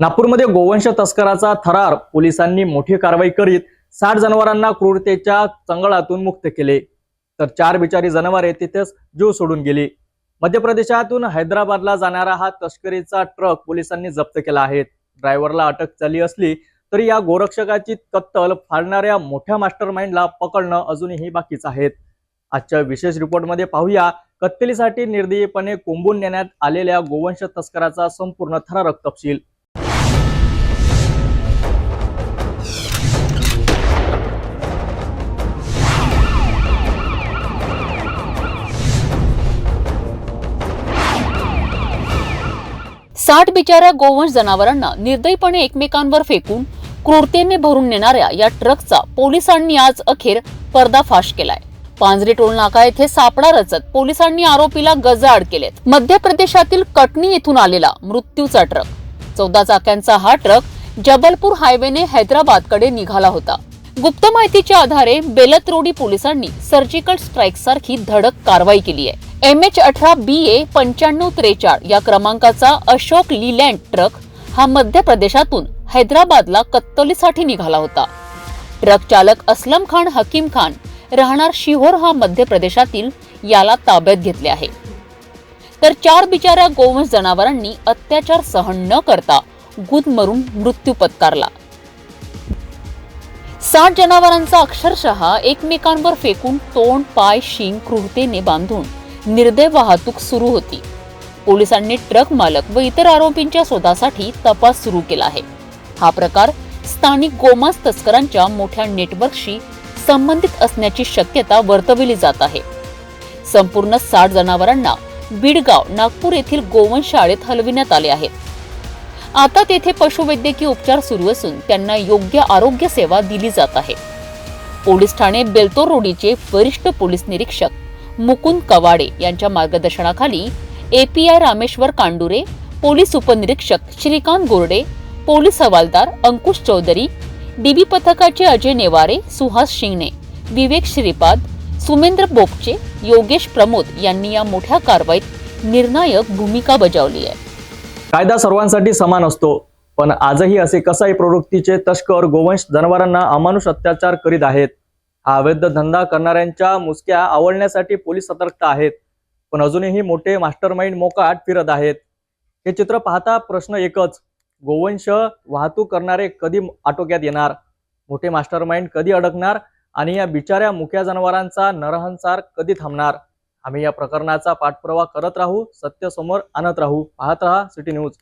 नागपूरमध्ये गोवंश तस्कराचा थरार. पोलिसांनी मोठी कारवाई करीत साठ जनावरांना क्रूरतेच्या चंगळातून मुक्त केले. तर चार बिचारी जनावरे तिथेच जीव सोडून गेली. मध्य प्रदेशातून हैदराबादला जाणारा हा तस्करीचा ट्रक पोलिसांनी जप्त केला आहे. ड्रायव्हरला अटक झाली असली तरी या गोरक्षकाची कत्तल फाडणाऱ्या मोठ्या मास्टर माइंडला पकडणं अजूनही बाकीच आहेत. आजच्या विशेष रिपोर्टमध्ये पाहूया कत्तलीसाठी निर्दयीपणे कोंबून नेण्यात आलेल्या गोवंश तस्कराचा संपूर्ण थरारक तपशील. साठ बिचाऱ्या गोवंश जनावरांना निर्दयीपणे एकमेकांवर फेकून क्रूरतेने भरून नेणाऱ्या या ट्रकचा पोलिसांनी आज अखेर पर्दाफाश केलाय. पांजरी टोल नाका येथे सापडा रचत पोलिसांनी आरोपीला गजाआड केलेत. मध्य प्रदेशातील कटनी येथून आलेला मृत्यूचा ट्रक. चौदा चाक्यांचा हा ट्रक जबलपूर हायवेने हैदराबादकडे निघाला होता. गुप्त माहितीच्या आधारे बेलतरोडी पोलिसांनी सर्जिकल स्ट्राईक सारखी धडक कारवाई केली आहे. एम एच अठरा बी ए पंच्याण्णव त्रेचाळ या क्रमांकाचा अशोक लिलँड ट्रक हा मध्य प्रदेशातून हैदराबादला कत्तलीसाठी निघाला होता. ट्रक चालक असलम खान हकीम खान राहणार शिहोर हा मध्य प्रदेशातील याला ताब्यात घेतले आहे. तर चार बिचाऱ्या गोवंश जनावरांनी अत्याचार सहन न करता गुदमरून मृत्यू पत्कारला. साठ जनावरांचा अक्षरशः एकमेकांवर फेकून तोंड पाय शिंग क्रूरतेने बांधून निर्दय वाहतूक सुरू होती. पोलिसांनी ट्रक मालक व इतर आरोपींच्या शोधासाठी तपास सुरू केला आहे. हा प्रकार स्थानिक गोमांस तस्करांच्या मोठ्या नेटवर्कशी संबंधित असण्याची शक्यता वर्तविली जात आहे. संपूर्ण साठ जनावरांना बीडगाव नागपूर येथील गोवन शाळेत हलविण्यात आले आहेत. आता तेथे पशुवैद्यकीय उपचार सुरू असून त्यांना योग्य आरोग्य सेवा दिली जात आहे. पोलीस ठाणे बेलतोर रोडीचे वरिष्ठ पोलीस निरीक्षक मुकुंद कवाडे यांच्या मार्गदर्शनाखाली एपीआय रामेश्वर कांडुरे पोलीस उपनिरीक्षक श्रीकांत गोरडे पोलीस हवालदार अंकुश चौधरी डीबी पथकाचे अजय नेवारे सुहास शिंगणे विवेक श्रीपाद सुमेंद्र बोपचे योगेश प्रमोद यांनी या मोठ्या कारवाईत निर्णायक भूमिका बजावली आहे. कायदा सर्वांसाठी समान असतो पण आजही असे कसाई प्रवृत्तीचे तस्कर गोवंश जनावरांना अमानुष अत्याचार करीत आहेत. हा अवैध धंदा करणाऱ्यांच्या मुसक्या आवळण्यासाठी पोलीस सतर्क आहेत. पण अजूनही मोठे मास्टर मोकाट फिरत आहेत. हे चित्र पाहता प्रश्न एकच गोवंश वाहतूक करणारे कधी आटोक्यात येणार? मोठे मास्टरमाइंड कधी अडकणार? आणि या बिचाऱ्या मुक्या जनावरांचा नरहंसार कधी थांबणार? आम्ही या प्रकरणाचा पाठपुरावा करत राहू सत्य समोर आणत राहू. पाहत राहा सिटी न्यूज.